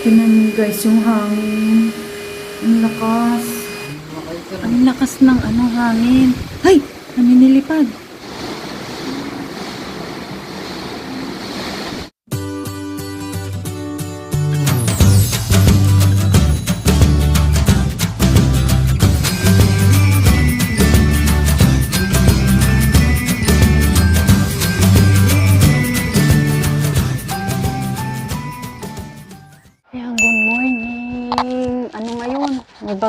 Tinan niyo guys yung hangin. Ang lakas. Ang lakas ng ano hangin. Ay! Naninilipad.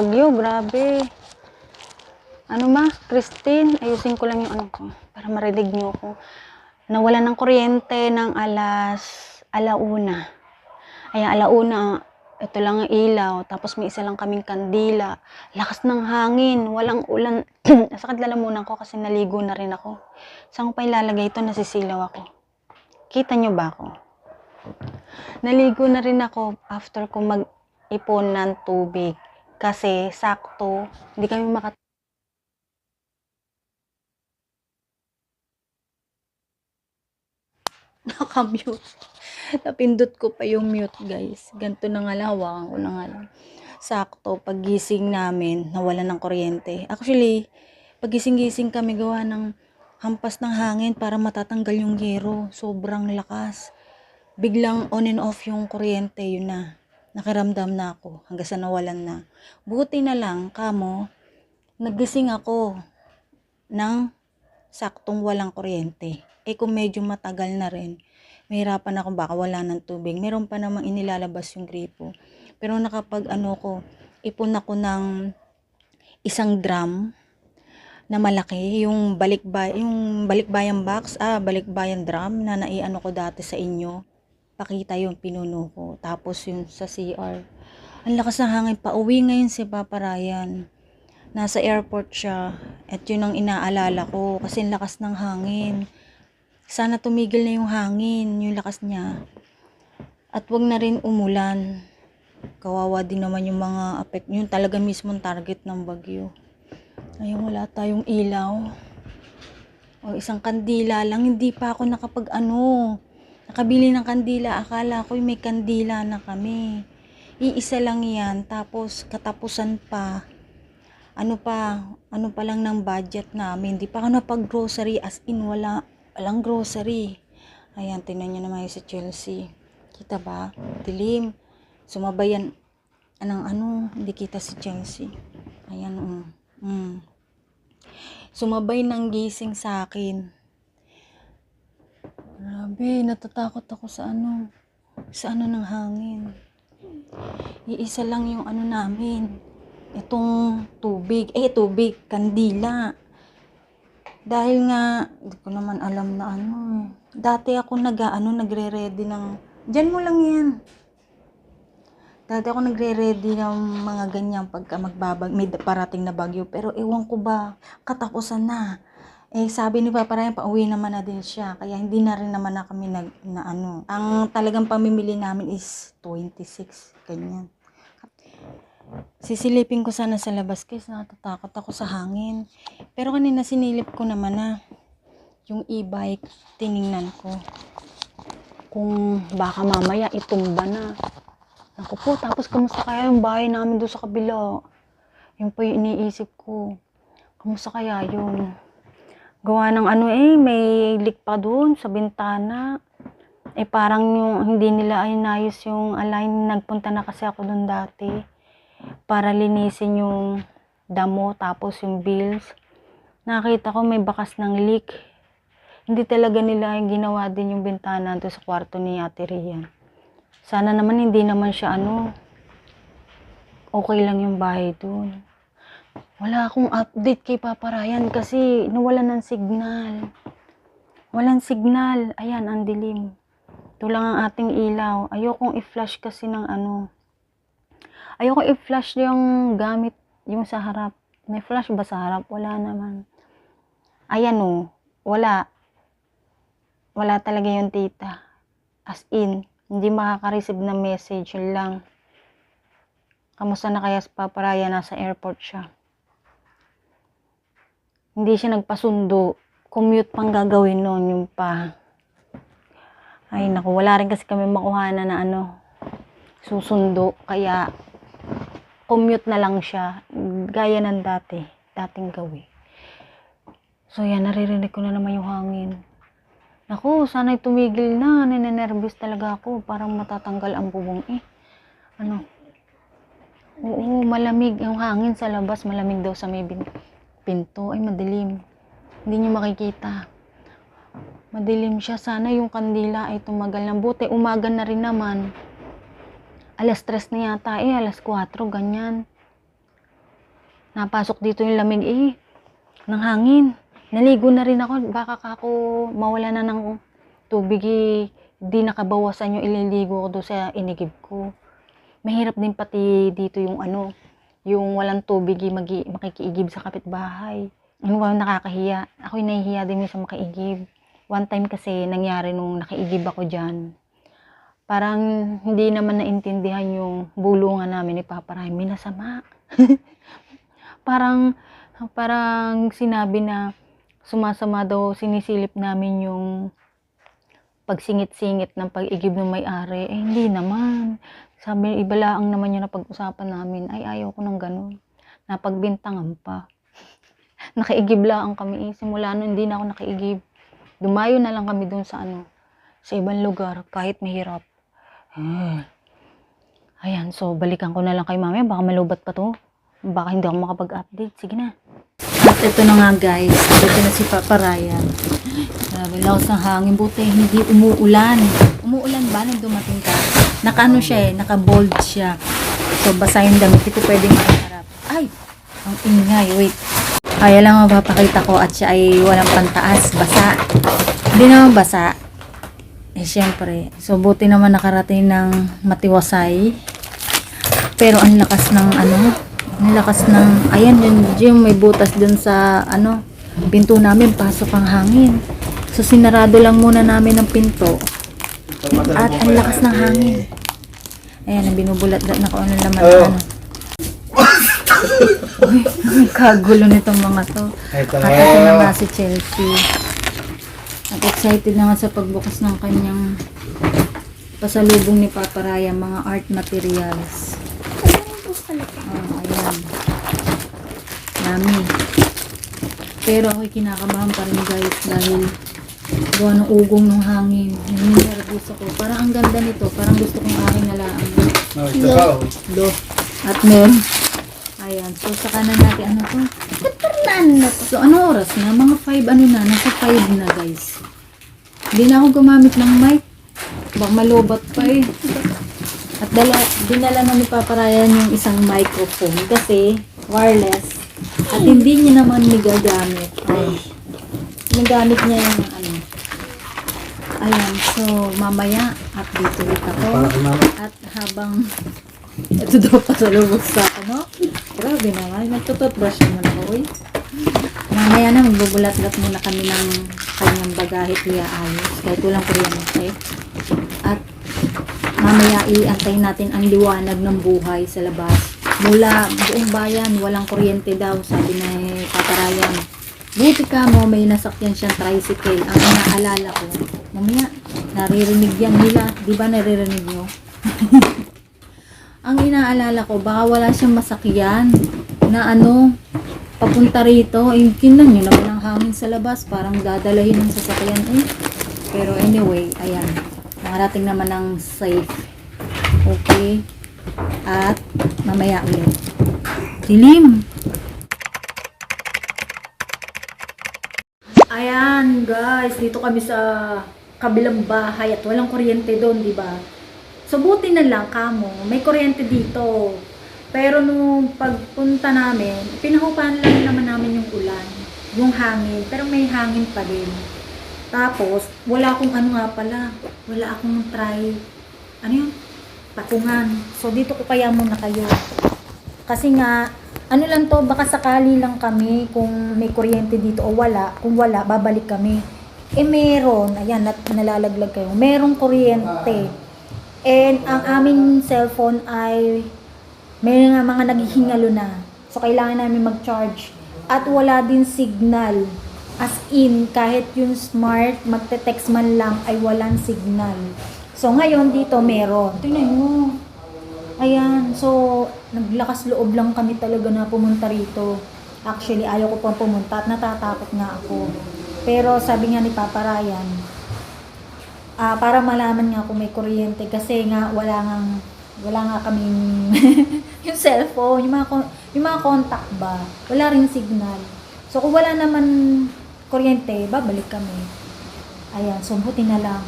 Bagyo, grabe. Ano ma, Christine, ayusin ko lang yung ano ko para marinig niyo ako. Nawala ng kuryente ng alas alauna. Ayan, alauna, ito lang ang ilaw, tapos may isa lang kaming kandila. Lakas ng hangin, walang ulan. Sakit lalamunan ko kasi naligo na rin ako. Saan ko pa ilalagay ito? Nasisilaw ako. Kita niyo ba ako? Naligo na rin ako after ko mag-ipon ng tubig. Kasi sakto, hindi kami makat Nakamute. Napindot ko pa yung mute, guys. Ganito na nga lang, hawakan ko na nga lang. Sakto, paggising namin, nawala ng kuryente. Actually, pagising-gising kami gawa ng hampas ng hangin para matatanggal yung yero. Sobrang lakas biglang on and off yung kuryente, yun na. Nakiramdam na ako hanggang sa nawalan na. Buti na lang, kamo, nagising ako ng saktong walang kuryente. Eh kung medyo matagal na rin, mahirapan ako baka wala ng tubig. Meron pa namang inilalabas yung gripo. Pero nakapag ano ko, ipon ako ng isang drum na malaki, yung balikbay, yung balikbayan box, ah, balikbayan drum na naiano ko dati sa inyo pakita yung pinuno ko. Tapos yung sa CR. Ang lakas ng hangin. Pauwi ngayon si Papa Ryan. Nasa airport siya. At yun ang inaalala ko. Kasi ang lakas ng hangin. Sana tumigil na yung hangin. Yung lakas niya. At wag na rin umulan. Kawawa din naman yung mga apek. Yung talaga mismong target ng bagyo. Ayun, wala tayong ilaw. O isang kandila lang. Hindi pa ako nakapag ano nakabili ng kandila. Akala ko may kandila na kami. Iisa lang yan. Tapos katapusan pa. Ano pa, ano pa lang ng budget namin. Di pa ako napag-grocery as in wala, walang grocery. Ayan, tinan nyo naman yung sa Chelsea. Kita ba? Dilim. Sumabayan. Anong ano, hindi kita si Chelsea. Ayan, um. Mm. Sumabay ng gising sa akin. Grabe, natatakot ako sa ano, sa ano ng hangin. Iisa lang yung ano namin, itong tubig, eh tubig, kandila. Dahil nga, hindi ko naman alam na ano. Dati ako nag, ano, nagre-ready ng, dyan mo lang yan. Dati ako nagre-ready ng mga ganyan pagka magbabag, may parating na bagyo. Pero ewan ko ba, katapusan na. Eh, sabi ni Papa Ryan, pauwi naman na din siya. Kaya hindi na rin naman na kami nag, na ano. Ang talagang pamimili namin is 26. Ganyan. Sisilipin ko sana sa labas kasi natatakot ako sa hangin. Pero kanina sinilip ko naman na yung e-bike, tiningnan ko. Kung baka mamaya itumba na. Ako po, tapos kamusta kaya yung bahay namin doon sa kabila? Yun po yung iniisip ko. Kamusta kaya yun? Gawa ng ano eh, may leak pa doon sa bintana. Eh parang yung hindi nila ay nayos yung align. Nagpunta na kasi ako doon dati para linisin yung damo tapos yung bills. Nakita ko may bakas ng leak. Hindi talaga nila ay ginawa din yung bintana doon sa kwarto ni Ate Rian. Sana naman hindi naman siya ano, okay lang yung bahay doon. Wala akong update kay Papa Ryan kasi nawalan ng signal. Walang signal. Ayan, ang dilim. Ito lang ang ating ilaw. Ayokong i-flash kasi ng ano. Ayoko i-flash yung gamit, yung sa harap. May flash ba sa harap? Wala naman. Ayan o. Wala. Wala talaga yung tita. As in, hindi makaka-receive ng message. Yun lang. Kamusta na kaya si Papa Ryan? Nasa airport siya hindi siya nagpasundo. Commute pang gagawin noon yung pa. Ay naku, wala rin kasi kami makuha na na ano. susundo. Kaya, commute na lang siya. Gaya ng dati. Dating gawi. So, yan. Naririnig ko na naman yung hangin. Naku, sana'y tumigil na. Ninenervous talaga ako. Parang matatanggal ang bubong eh. Ano? Oo, malamig. Yung hangin sa labas, malamig daw sa may bin- pinto. Ay, madilim. Hindi nyo makikita. Madilim siya. Sana yung kandila ay tumagal ng buti. Umaga na rin naman. Alas 3 na yata eh. Alas 4, ganyan. Napasok dito yung lamig eh. Ng hangin. Naligo na rin ako. Baka kako mawala na ng tubig eh. Di nakabawasan yung ililigo ko doon sa inigib ko. Mahirap din pati dito yung ano, yung walang tubig makikiigib sa kapitbahay. Ano ba, nakakahiya. Ako'y nahihiya din sa makiigib. One time kasi nangyari nung nakiigib ako dyan. Parang hindi naman naintindihan yung bulungan namin ni Papa Ray. Minasama. parang, parang sinabi na sumasama daw, sinisilip namin yung pagsingit-singit ng pag-igib ng may-ari. Eh, hindi naman. Sabi, ibalaang naman yun na pag-usapan namin. Ay, ayaw ko ng ganun. Napagbintangan pa. Nakaigib lang kami. Eh. Simula nun, hindi na ako nakaigib. Dumayo na lang kami dun sa ano, sa ibang lugar, kahit mahirap. Ah. Ayan, so balikan ko na lang kay mami. Baka malubat pa to. Baka hindi ako makapag-update. Sige na. At ito na nga guys. Ito na si Papa Ryan. Grabe, lakas ng hangin. Buti hindi umuulan. Umuulan ba nung dumating ka? Naka ano siya eh, naka-bold siya. So basa yung damit. Hindi ko pwedeng makaharap. Ay! Ang ingay. Wait. Kaya lang mapapakita ko at siya ay walang pantaas. Basa. Hindi naman basa. Eh, syempre. So, buti naman nakarating ng matiwasay. Pero ang lakas ng ano, ang lakas ng, ayan, yun, yung may butas dun sa, ano, pinto namin, pasok ang hangin. So, sinarado lang muna namin ang pinto. At ang lakas ng hangin. Ayan, ang binubulat na ko ano laman Oh. ano. Uy, ang kagulo nitong mga to. Ito At ito na nga si Chelsea. At excited na nga sa pagbukas ng kanyang pasalubong ni Papa Raya, mga art materials. Oh, ayan. Yummy. Pero ako'y kinakabahan pa rin guys dahil gawa ng ugong ng hangin. Nininervous ako. Parang ang ganda nito. Parang gusto kong aking nalaan. Oh, ito pa, oh. Lo. At meron. Ayan. So, sa kanan natin, ano to? Ano to? So, ano oras na? Mga 5 ano na? Nasa 5 na, guys. Hindi na ako gumamit ng mic. Baka malobat pa eh. At dala, dinala na ni Papa Ryan yung isang microphone kasi wireless. At hindi niya naman nigagamit. Ay. Ginagamit niya yung. Ayan. So, mamaya, update ulit ako. At habang ito daw pa sa lubog sa ano. Grabe naman. Nagtututbrush naman ako. Uy. Mamaya na magbubulat-lat muna kami ng kanyang bagahe kuya ayos. Kahit walang kuryente. At mamaya iantay natin ang liwanag ng buhay sa labas. Mula buong bayan, walang kuryente daw, sabi ni Papa Ryan. Buti ka mo, may nasakyan siyang tricycle. Ang inaalala ko, mamaya, naririnig yan nila. Di ba naririnig nyo? ang inaalala ko, baka wala siyang masakyan na ano, papunta rito. Eh, kinan nyo naman ang hangin sa labas. Parang dadalahin ng sasakyan eh. Pero anyway, ayan. Nakarating naman ng safe. Okay. At mamaya ulit. Dilim. Ayan, guys. Dito kami sa kabilang bahay at walang kuryente doon, di ba? So, buti na lang kamo, may kuryente dito. Pero nung pagpunta namin, pinahupahan lang naman namin yung ulan, yung hangin, pero may hangin pa din. Tapos, wala akong ano nga pala, wala akong try, ano yun, patungan. So, dito ko kaya muna kayo. Kasi nga, ano lang to, baka sakali lang kami kung may kuryente dito o wala. Kung wala, babalik kami. Eh meron, ayan, nat- nalalaglag kayo. Merong kuryente. And ang aming cellphone ay may nga mga naghihingalo na. So, kailangan namin mag-charge. At wala din signal. As in, kahit yung smart, magte-text man lang ay walang signal. So, ngayon dito meron. Tingnan mo. Ayan, so naglakas loob lang kami talaga na pumunta rito. Actually, ayaw ko pang pumunta at natatakot nga ako. Pero sabi nga ni Papa Ryan, ah para malaman nga kung may kuryente kasi nga wala nga wala nga kaming yung cellphone, yung mga yung mga contact ba, wala ring signal. So kung wala naman kuryente, babalik kami. Ayan, so buti na lang.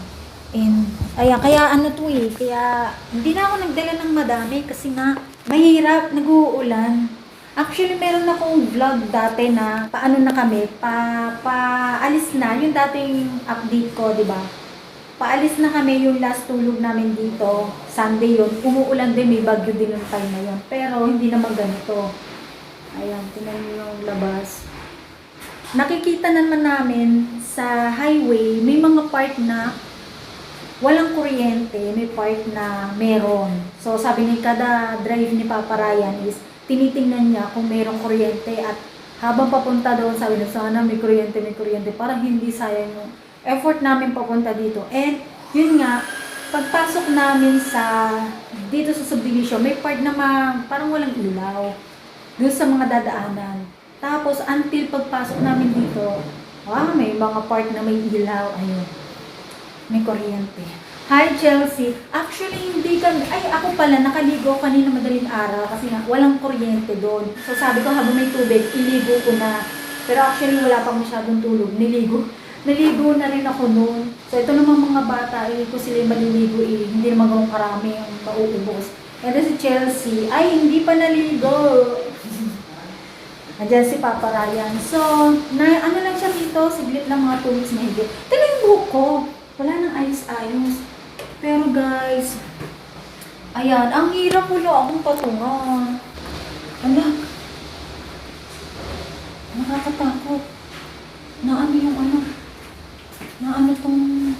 And, ayan, kaya ano to eh, kaya hindi na ako nagdala ng madami kasi nga mahirap, nag-uulan. Actually, meron akong vlog dati na paano na kami, pa, paalis na, yung dating update ko, di ba? Paalis na kami yung last tulog namin dito, Sunday yun. Umuulan din, may bagyo din yung time na yun. Pero hindi naman ganito. Ayan, niyo yung labas nakikita naman namin sa highway, may mga part na walang kuryente, may part na meron. So, sabi ni kada drive ni Papa Ryan is, tinitingnan niya kung merong kuryente at habang papunta doon, sabi niya, sana may kuryente, may kuryente, para hindi sayang yung effort namin papunta dito. And, yun nga, pagpasok namin sa, dito sa subdivision, may part na ma, parang walang ilaw doon sa mga dadaanan. Tapos, until pagpasok namin dito, ah, may mga part na may ilaw. Ayun. May kuryente. Hi, Chelsea. Actually, hindi kami, ay, ako pala, nakaligo kanina madaling araw kasi nga, walang kuryente doon. So, sabi ko, habang may tubig, iligo ko na. Pero actually, wala pang masyadong tulog. Niligo. Naligo na rin ako noon. So, ito naman mga bata, eh, ko sila maliligo eh. Hindi naman ganun karami yung mauubos. And si Chelsea, ay, hindi pa naligo. Andiyan si Papa Ryan. So, na, ano lang siya dito, siglit lang mga 2 weeks na higit. Tignan buhok ko. Wala nang ayos-ayos. Pero guys, ayan, ang hirap ulo akong patungan. Ala, nakakatakot. Na ano yung ano, na ano tong,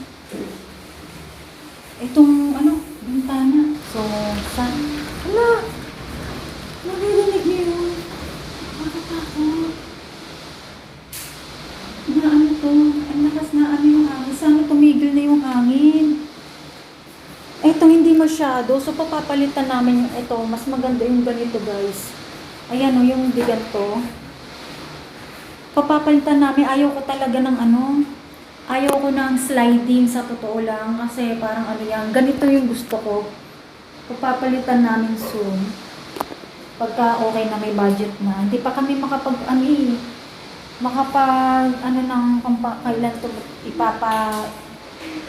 itong ano, bintana. So, sa, ala, naririnig niyo yun. Nakakatakot. Na ano to? Ang lakas na ano yung hangin. Sana tumigil na yung hangin. Eto hindi masyado. So papapalitan namin yung ito. Mas maganda yung ganito guys. Ayan o, yung di ganito. Papapalitan namin. Ayaw ko talaga ng ano. Ayaw ko ng sliding sa totoo lang. Kasi parang ano yan. Ganito yung gusto ko. Papapalitan namin soon pagka okay na may budget na. Hindi pa kami makapag ano eh, makapag ano ng kung pa, kailan to ipapa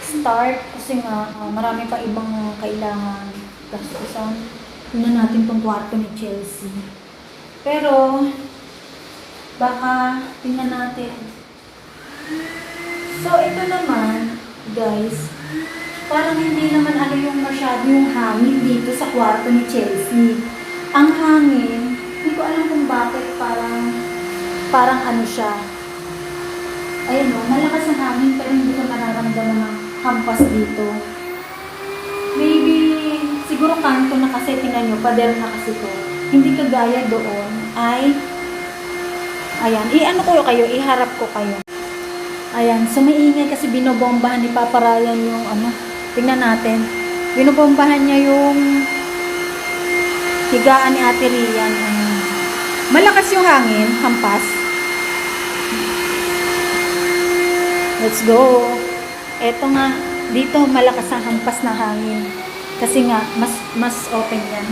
start kasi nga ah, marami pa ibang kailangan gastusan. Tingnan natin tong kwarto ni Chelsea. Pero baka tingnan natin. So ito naman, guys, parang hindi naman ano yung masyado yung hangin dito sa kwarto ni Chelsea ang hangin, hindi ko alam kung bakit parang parang ano siya. Ayun o, malakas ang hangin pero hindi ko nararamdaman ng hampas dito. Maybe, siguro kanto na kasi, tingnan nyo, pader na kasi to. Hindi kagaya doon ay, ayan, i-ano ko kayo, iharap ko kayo. Ayan, so maingay kasi binobombahan ni Papa Ryan yung ano, tingnan natin. Binobombahan niya yung higaan ni Ate Rian. Malakas yung hangin, hampas. Let's go. Eto nga, dito malakas ang hampas na hangin. Kasi nga, mas mas open yan.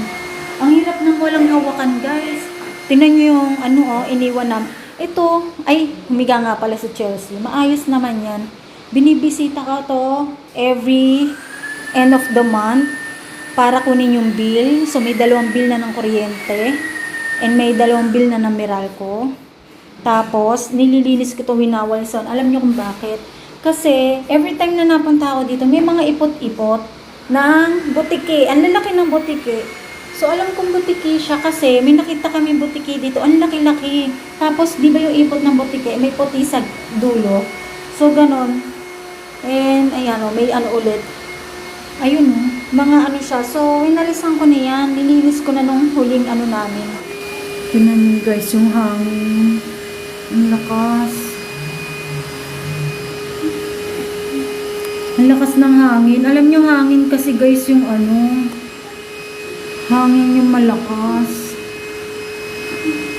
Ang hirap ng walang hawakan, guys. Tingnan nyo yung ano, oh, iniwan na. Ito, ay, humiga nga pala si Chelsea. Maayos naman yan. Binibisita ka to every end of the month para kunin yung bill. So, may dalawang bill na ng kuryente. And may dalawang bill na ng Meralco. Tapos, nililinis ko ito winawalson. Alam niyo kung bakit? Kasi, every time na napunta ako dito, may mga ipot-ipot ng butike. Ang lalaki ng butike. So, alam kong butike siya kasi may nakita kami butike dito. Ang laki-laki. Tapos, di ba yung ipot ng butike, may puti sa dulo. So, ganon. And, ayan o, may ano ulit. Ayun o, mga ano siya. So, inalisan ko na yan. Nilinis ko na nung huling ano namin. Niyo guys, yung hangin. Ang lakas. Ang lakas ng hangin. Alam niyo hangin kasi guys yung ano, Hangin yung malakas.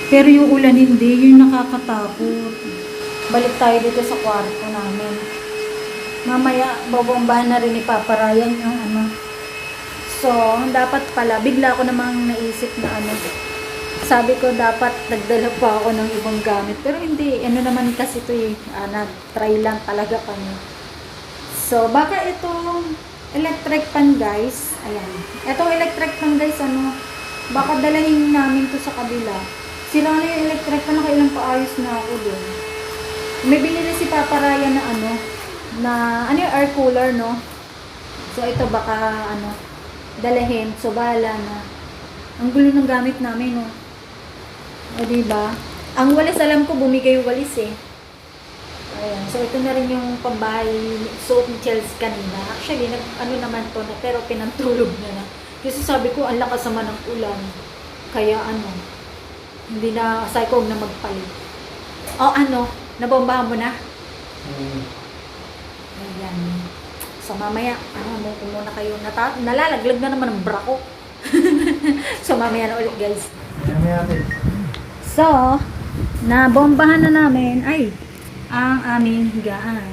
Pero yung ulan hindi, yun nakakatakot. Balik tayo dito sa kwarto namin. Mamaya, babombahan na rin ni Papa Ryan yung ano. So, dapat pala, bigla ko namang naisip na ano. Sabi ko, dapat nagdala pa ako ng ibang gamit. Pero hindi, ano naman kasi ito eh. Ah, nag-try lang talaga kami. So, baka itong electric pan guys, ayan. Itong electric pan guys, ano, baka dalahin namin to sa kabila. Sira na yung electric pan, nakailang paayos na ako dun. May binili si Papa Ryan na ano, na, ano yung air cooler, no? So, ito baka, ano, dalahin. So, bahala na. Ang gulo ng gamit namin, no? O, diba? Ang walis, alam ko, bumigay walis, eh. Ayan. So, ito na rin yung pambahay suot ni Chelsea kanina. Actually, nag, ano naman to na, pero pinantulog na na. Kasi sabi ko, ang lakas naman ng ulan. Kaya ano, hindi na, sabi ko, na magpalit. O ano, nabombahan mo na? Ayan. So, mamaya, ano, mo ko muna kayo. Nata- nalalaglag na naman ang bra ko. so, mamaya na ulit, guys. So, nabombahan na namin, ay, ang aming higaan.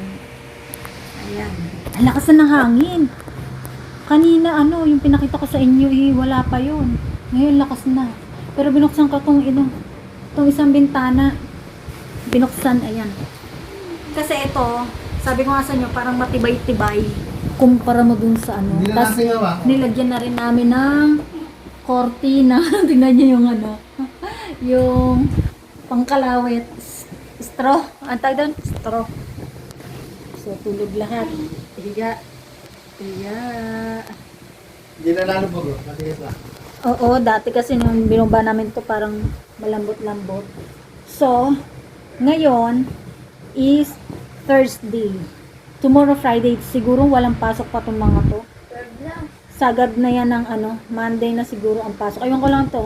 Ayan. Ang lakas na ng hangin. Kanina, ano, yung pinakita ko sa inyo, eh, wala pa yun. Ngayon, lakas na. Pero binuksan ko tong, ino, tong isang bintana. Binuksan, ayan. Kasi ito, sabi ko nga sa inyo, parang matibay-tibay. Kumpara mo dun sa ano. Gawa. nilagyan na rin namin ng cortina. Tingnan niyo yung ano, yung pangkalawit. Straw. Ang tawag doon? Straw. So, tulog lahat. Higa. Higa. Hindi na lang. Oo, dati kasi nung binumba namin to parang malambot-lambot. So, ngayon is Thursday. Tomorrow Friday, siguro walang pasok pa tong mga to. Sagad na yan ng ano, Monday na siguro ang pasok. Ayun ko lang to,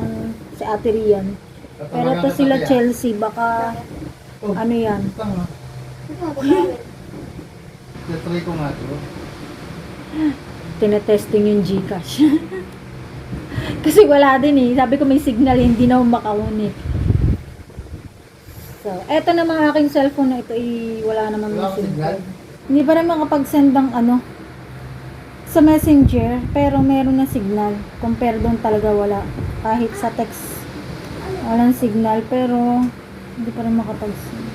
si Ate Rian. Pero to sila Chelsea, baka ano yan. Tama. Tatry ko nga to. tinetesting yung Gcash. Kasi wala din eh. Sabi ko may signal, hindi na makaunik. So, eto na mga aking cellphone na ito, eh, wala naman Wala signal. Hindi pa rin makapag-send ng ano, sa messenger, pero meron na signal. Compare doon talaga wala. Kahit sa text, walang signal, pero hindi pa rin makapag-send.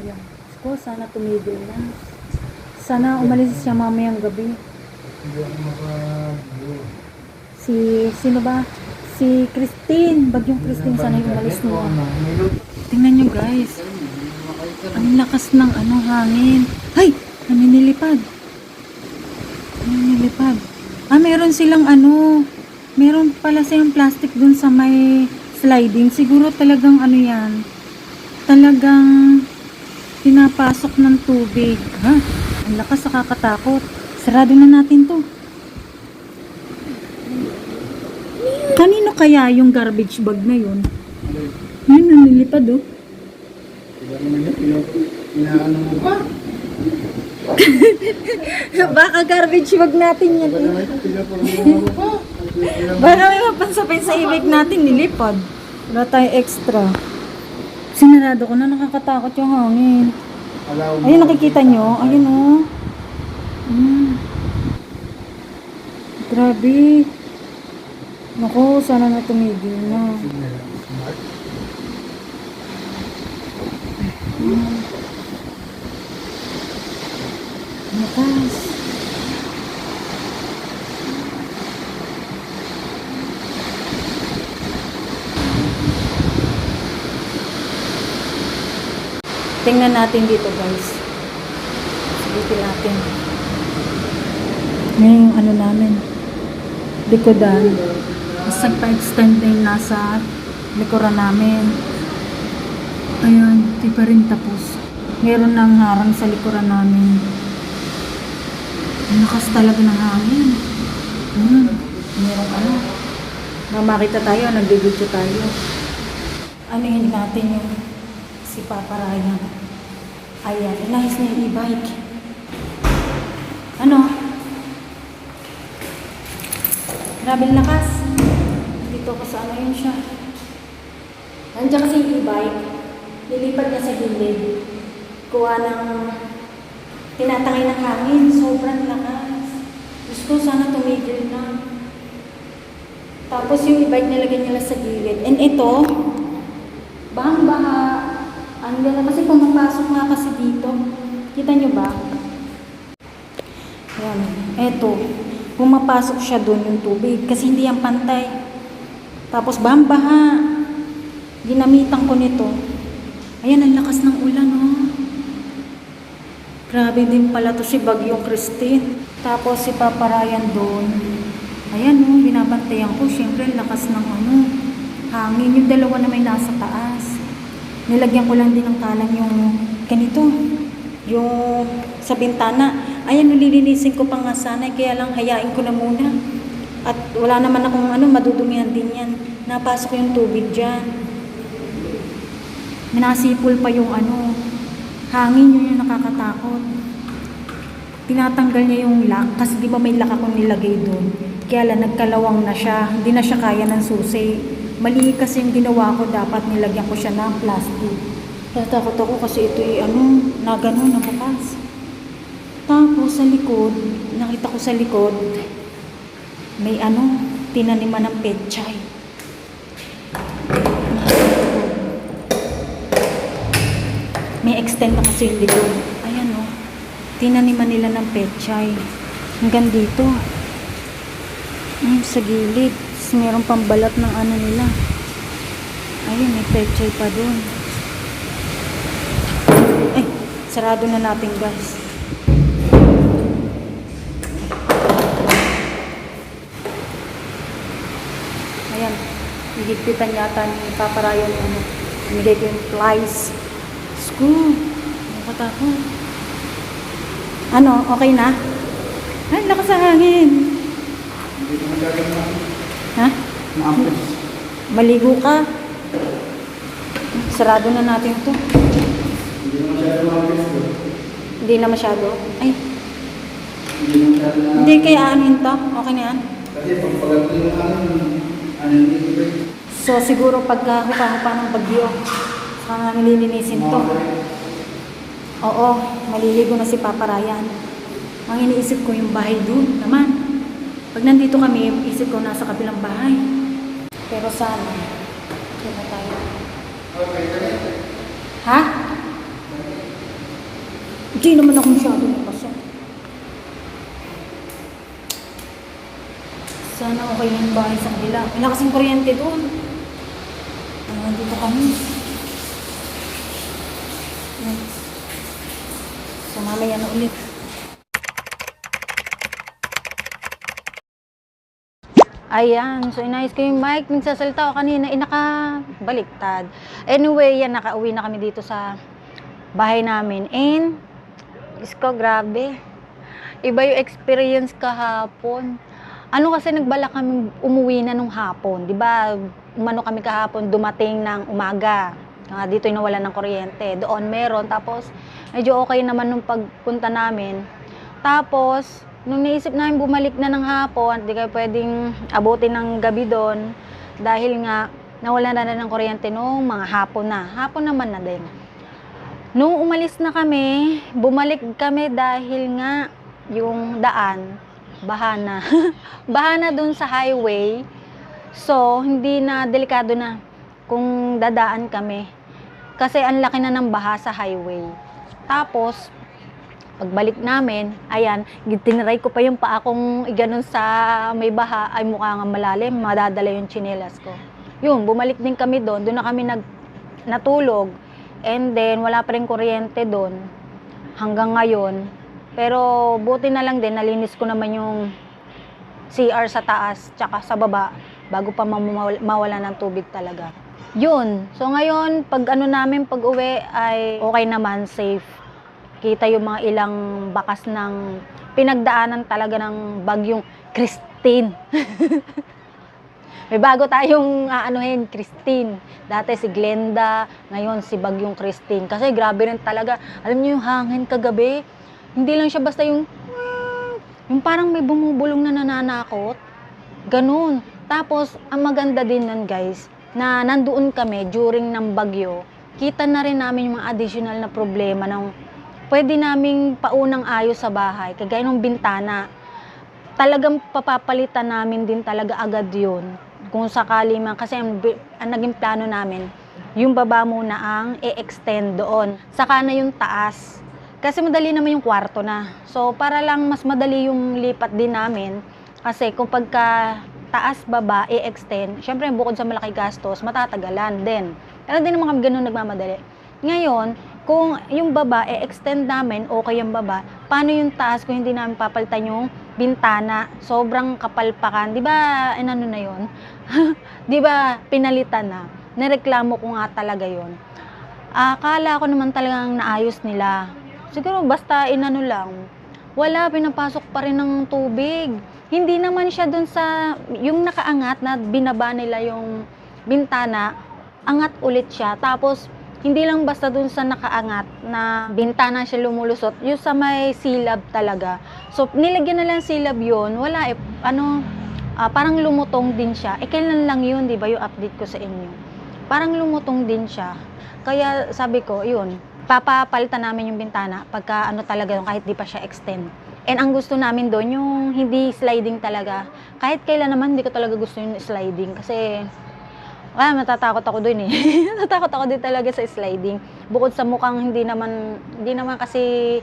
Ayan. Diyos ko, sana tumigil na. Sana umalis siya mamayang gabi. Hindi ako maka... Si, sino ba? Si Christine. Bagyong Christine, sana yung umalis load. Tingnan nyo guys. Ang lakas ng ano, hangin. Ay! Naninilipad. Naninilipad. Ah, meron silang ano, meron pala silang plastic dun sa may sliding. Siguro talagang ano yan, talagang pinapasok ng tubig. Ha? Ang lakas, nakakatakot. Sarado na natin to. Kanino kaya yung garbage bag na yun? Yun, nanilipad oh. Inaano mo pa? Baka garbage bag natin yan Diba eh. naman yun, pinapagawa mo pa? Pinapagawa- Baka may mapansapin sa ibig natin, nilipad. Wala tayong extra. Sinarado ko na, nakakatakot yung hangin. Ayun, nakikita nyo? Ayun oh. Mm. Grabe. Naku, sana na tumigil na. Smart. Lakas. Tingnan natin dito guys. Dito natin. Ngayon yung ano namin. Likodan. Tapos nagpa-extend na yung nasa likuran namin. Ayun, di pa rin tapos. Meron nang harang sa likuran namin. Ang talaga ng hangin. Hmm. Meron ano. Na makita tayo, nagbibidyo tayo. Ano yun natin yung si Papa Ryan. Ayan, inahis na yung e-bike. Ano? Grabe lakas. Dito ako sa ano yun siya. Nandiyan kasi yung e-bike. Nilipat niya sa gilid. Kuha ng tinatangay ng hangin. Sobrang lakas. Diyos ko, sana tumigil na. Tapos yung e-bike nilagay nila sa gilid. And ito, bahang-baha. Ang ganda kasi pumapasok nga kasi dito. Kita nyo ba? Yan. Eto. Pumapasok siya doon yung tubig kasi hindi yan pantay. Tapos bahang-baha. Ginamitan ko nito. Ayan, ang lakas ng ulan, oh. Grabe din pala to si Bagyong Christine. Tapos si Papa Ryan doon. Ayan, oh, binabantayan ko. Siyempre, ang lakas ng ano, hangin. Yung dalawa na may nasa taas. Nilagyan ko lang din ng kalang yung ganito. Yung sa bintana. Ayan, nililinisin ko pa nga sana. Kaya lang, hayain ko na muna. At wala naman akong ano, madudumihan din yan. Napasok yung tubig dyan. Minasipol pa yung ano, hangin yun yung nakakatakot. Tinatanggal niya yung lock kasi di ba may lock akong nilagay doon. Kaya lang nagkalawang na siya, hindi na siya kaya ng susi. Mali kasi yung ginawa ko, dapat nilagyan ko siya ng plastic. Kaya takot ako kasi ito ano, na ganun, na bukas. Tapos sa likod, nakita ko sa likod, may ano, tinaniman ng petchay. May extend na kasi yung likod. Ayan o. Tinaniman nila ng petchay. Hanggang dito. Ayun, sa gilid. Tapos meron pang balat ng ano nila. Ayun, may petchay pa dun. Ay, sarado na natin guys. Ayan, higigpitan yata ni Papa Ryan yung ano. Binigay ko yung flies. School. Nakatakot. Ano, okay na? Ay, lakas ang hangin. Hindi ko masyado na Ha? na-ampes. Maligo ka. Sarado na natin to. Hindi ko masyado na-ampes ko. Hindi na masyado. Ay, Hindi ko masyado na hindi kaya anuhin to. Okay na yan. Kasi pag ano, ano hindi ko rin. So, siguro pagka hupa-hupa ng bagyo, saka nililinisin to. Oo, maliligo na si Papa Ryan. Ang iniisip ko yung bahay doon naman. Pag nandito kami, isip ko nasa kabilang bahay. Pero sana, doon na tayo. Ha? Hindi naman ako masyado napasok. Sana okay yung bahay sa kabila. Wala kasing kuryente doon. Ah, Nandito kami. So, mamaya na ulit. Ayan, so inayos ko yung mic. Nagsasalita ako kanina, eh nakabaliktad. Anyway, yan, nakauwi na kami dito sa bahay namin. And, Diyos ko, grabe. Iba yung experience kahapon. Ano kasi nagbala kami umuwi na nung hapon. Di ba, umano kami kahapon, dumating ng umaga. Nga dito yung nawalan ng kuryente. Doon meron. Tapos, medyo okay naman nung pagpunta namin. Tapos, nung naisip namin bumalik na ng hapon, di kayo pwedeng abutin ng gabi doon dahil nga nawala na ng kuryente nung mga hapon na. Hapon naman na din. Nung umalis na kami, bumalik kami dahil nga yung daan, bahana. bahana dun sa highway. So, hindi na delikado na kung dadaan kami. Kasi ang laki na ng baha sa highway. Tapos, pagbalik namin, ayan, tiniray ko pa yung paa kong iganon sa may baha, ay mukha nga malalim, madadala yung chinelas ko. Yun, bumalik din kami doon, doon na kami nag, natulog, and then wala pa rin kuryente doon, hanggang ngayon. Pero buti na lang din, nalinis ko naman yung CR sa taas, tsaka sa baba, bago pa mawala ng tubig talaga. Yun, so ngayon, pag ano namin, pag uwi, ay okay naman, safe kita yung mga ilang bakas ng pinagdaanan talaga ng bagyong Christine. May bago tayong aanuhin, Christine. Dati si Glenda, ngayon si Bagyong Christine. Kasi grabe rin talaga. Alam niyo yung hangin kagabi, hindi lang siya basta yung yung parang may bumubulong na nananakot. Ganun. Tapos, ang maganda din nun guys, na nandoon kami during ng bagyo, kita na rin namin yung mga additional na problema ng pwede naming paunang ayos sa bahay, kagaya ng bintana. Talagang papapalitan namin din talaga agad yun. Kung sakali man, kasi ang, ang naging plano namin, yung baba muna ang i-extend doon. Saka na yung taas. Kasi madali naman yung kwarto na. So, para lang mas madali yung lipat din namin. Kasi kung pagka taas, baba, i-extend, syempre bukod sa malaki gastos, matatagalan din. Pero hindi naman kami ganun nagmamadali. Ngayon, kung yung baba, i-extend namin, okay yung baba, paano yung taas kung hindi namin papalitan yung bintana? Sobrang kapalpakan. Di ba, ano na yun? Di ba, pinalitan na. Nireklamo ko nga talaga yon. Akala ko naman talagang naayos nila. Siguro basta inano lang. Wala, pinapasok pa rin ng tubig. Hindi naman siya dun sa, yung nakaangat na binaba nila yung bintana, angat ulit siya. Tapos, hindi lang basta dun sa nakaangat na bintana siya lumulusot, yung sa may silab talaga. So, nilagyan na lang silab yun, wala eh, ano, ah, parang lumutong din siya. Eh, kailan lang yun, di ba, yung update ko sa inyo. Parang lumutong din siya. Kaya sabi ko, yun, papapalitan namin yung bintana pagka ano talaga yung kahit di pa siya extend. And ang gusto namin doon, yung hindi sliding talaga. Kahit kailan naman, hindi ko talaga gusto yung sliding. Kasi, ah, matatakot ako doon eh. natatakot ako din talaga sa sliding. Bukod sa mukhang hindi naman, hindi naman kasi,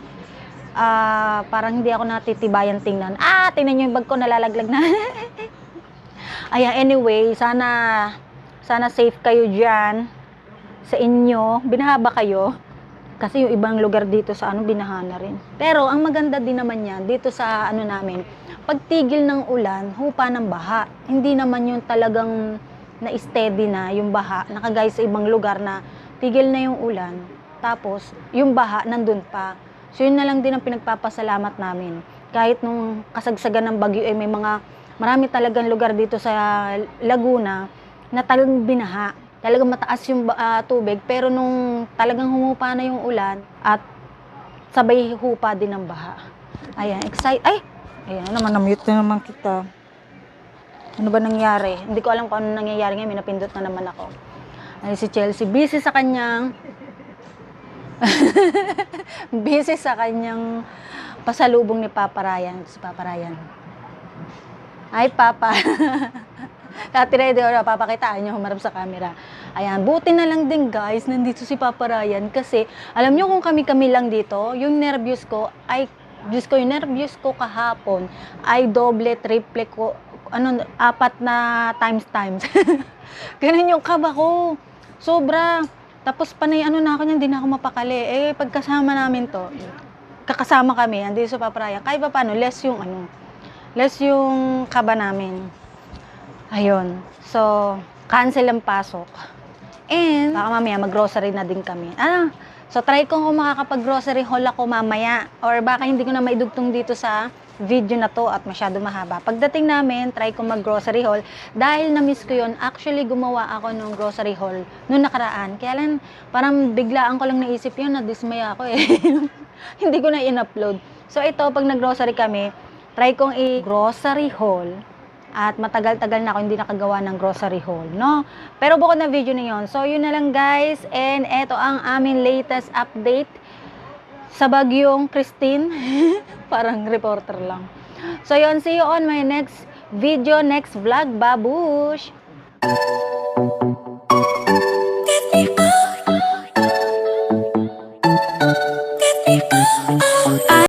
ah, parang hindi ako natitibayan tingnan. Ah, tingnan nyo yung bag ko, nalalaglag na. Ayan, anyway, sana, sana safe kayo dyan sa inyo. Binahaba kayo. Kasi yung ibang lugar dito sa ano, binahana rin. Pero ang maganda din naman yan, dito sa ano namin, pagtigil ng ulan, hupa ng baha. Hindi naman yung talagang na-steady na yung baha. Nakagay sa ibang lugar na tigil na yung ulan. Tapos, yung baha nandun pa. So, yun na lang din ang pinagpapasalamat namin. Kahit nung kasagsagan ng bagyo, eh, may mga, marami talagang lugar dito sa Laguna na talagang binaha talagang mataas yung ah, tubig pero nung talagang humupa na yung ulan at sabay hupa din ng baha. Ayan, excited. Ay! Ayan naman, na-mute na naman kita. Ano ba nangyari? Hindi ko alam kung ano nangyayari ngayon. May napindot na naman ako. Ay, si Chelsea, busy sa kanyang busy sa kanyang pasalubong ni Papa Ryan. Si Papa Ryan. Hi, Papa. Dati ready or papakitaan niyo humarap sa camera. Ayan, buti na lang din guys, nandito si Papa Ryan kasi alam niyo kung kami-kami lang dito, yung nervyos ko ay Diyos ko, yung nervyos ko kahapon ay doble, triple ko, ano, apat na times times. Ganun yung kaba ko. Sobra. Tapos panay ano na ako niyan, hindi na ako mapakali. Eh, pagkasama namin to, kakasama kami, andito sa Papa Ryan, kahit pa paano, less yung ano, less yung kaba namin. Ayun. So, cancel ang pasok. And, baka mamaya mag-grocery na din kami. Ah, so try ko kung makakapag-grocery haul ako mamaya. Or baka hindi ko na maidugtong dito sa video na to at masyado mahaba. Pagdating namin, try ko mag-grocery haul. Dahil na-miss ko yon actually gumawa ako ng grocery haul noong nakaraan. Kaya lang, parang biglaan ko lang naisip yun, na-dismay ako eh. hindi ko na in-upload. So ito, pag nag-grocery kami, try kong i-grocery haul at matagal-tagal na ako hindi nakagawa ng grocery haul, no? Pero bukod na video na yon. So, yun na lang guys. And eto ang aming latest update sa bagyong Christine. Parang reporter lang. So, yun. See you on my next video, next vlog. Babush!